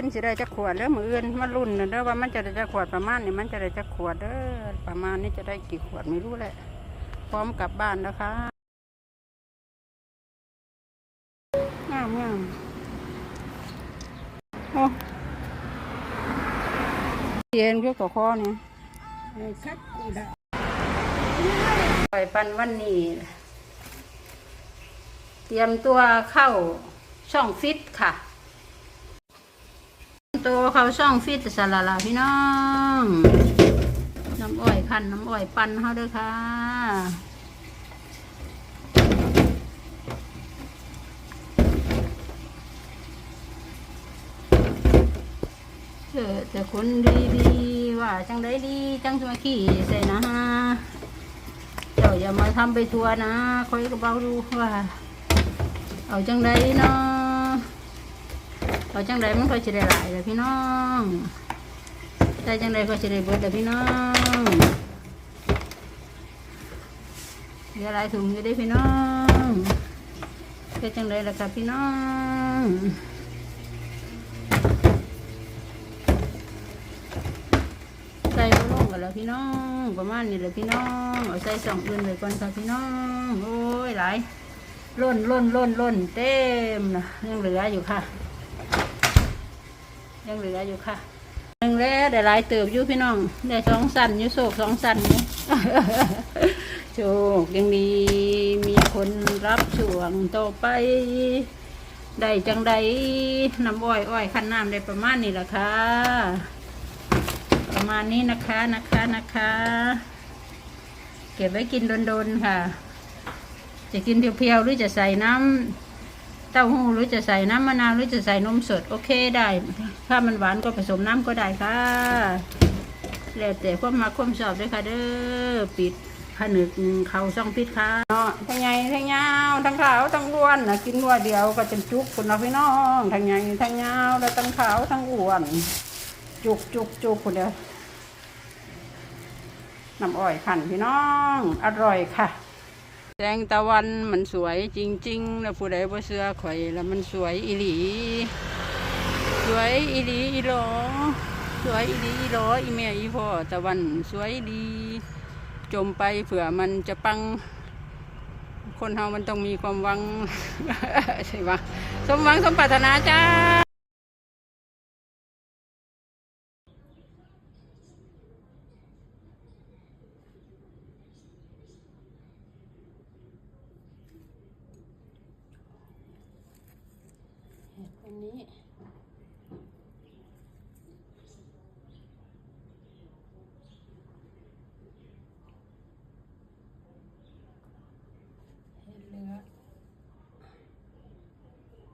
อื่นสิได้จะขวดแล้วมืออื่นมารุ่นเด้อว่ามันจะได้จะขวดประมาณนี้มันจะได้จะขวดเด้อประมาณนี้จะได้กี่ขวดไม่รู้แหละพร้อมกลับบ้านนะคะงามงามโอ้เย็นก็กับข้อนี่ยปล่อยปันวันนี้เตรียมตัวเข้าช่องฟิตค่ะ ตัวเขาช่องฟิตสลาลาพี่น้อง น้ำอ้อยคันน้ำอ้อยปั่นเขาด้วยค่ะเจอแต่คนดีๆว่าจังได้ดีจังจะมาขี่ใส่นะฮะเจ้าอย่ามาทำไปทัวนะคอยก็เบาดูว่า เอาจังได้เนาะ เอาจังไดมันก็จะได้หลายเลยพี่น้องได้จังไดก็จะได้เบิดเลยพี่น้องเดี๋ยวหลายถุงจะได้พี่น้องได้จังได้ละครับพี่น้องใส่บ่ลงกันแล้วพี่น้อง ประมาณนี้แหละพี่น้องเอาใส่สองอื่นเลยก่อนค่ะพี่น้องโอ้ยหลายล้นล้นล้นล้นเต็มนะยังเหลืออยู่ค่ะ ยังเหลืออยู่ค่ะหนึ่งแล้วได้หลายเติบอยู่พี่น้องได้สองสันอยู่โศกสองสันอยู่โชคยังดีมีคนรับช่วงต่อไปได้จังใดน้ำอ้อยอ้อยคันน้ำได้ประมาณนี้แหละค่ะ ประมาณนี้นะคะนะคะนะคะ เก็บไว้กินโดนๆค่ะ จะกินเพียวๆหรือจะใส่น้ำ เต้าหู้หรือจะใส่น้ำมะนาวหรือจะใส่นมสด โอเคได้ ถ้ามันหวานก็ผสมน้ำก็ได้ค่ะแล้วแต่ความมาความชอบด้วยค่ะเด้อปิดผนึกเขาช่องพิษค่ะเนาะทั้งใหญ่ทั้งยาวทั้งขาวทั้งอ้วนนะกินวัวเดียวก็จะจุกคุณเนาพี่น้องทั้งใหญ่ทั้งยาวแล้วทั้งขาวทั้งอ้วน จุกจุกจุกคนเดียวน้ำอ้อยขันพี่น้อง อร่อยค่ะ แสงตะวันมันสวยจริง ๆ แล้วผู้ใดบ่เสื้อข่อยแล้วมันสวยอีหลี สวยอีหลีอีหลอสวยอีหลีอีหลออีเมียอีพ่อตะวันสวยดี จมไปเผื่อมันจะปัง คนเฮามันต้องมีความหวังใช่ปะสมหวังสมปรารถนาจ้า วันนี้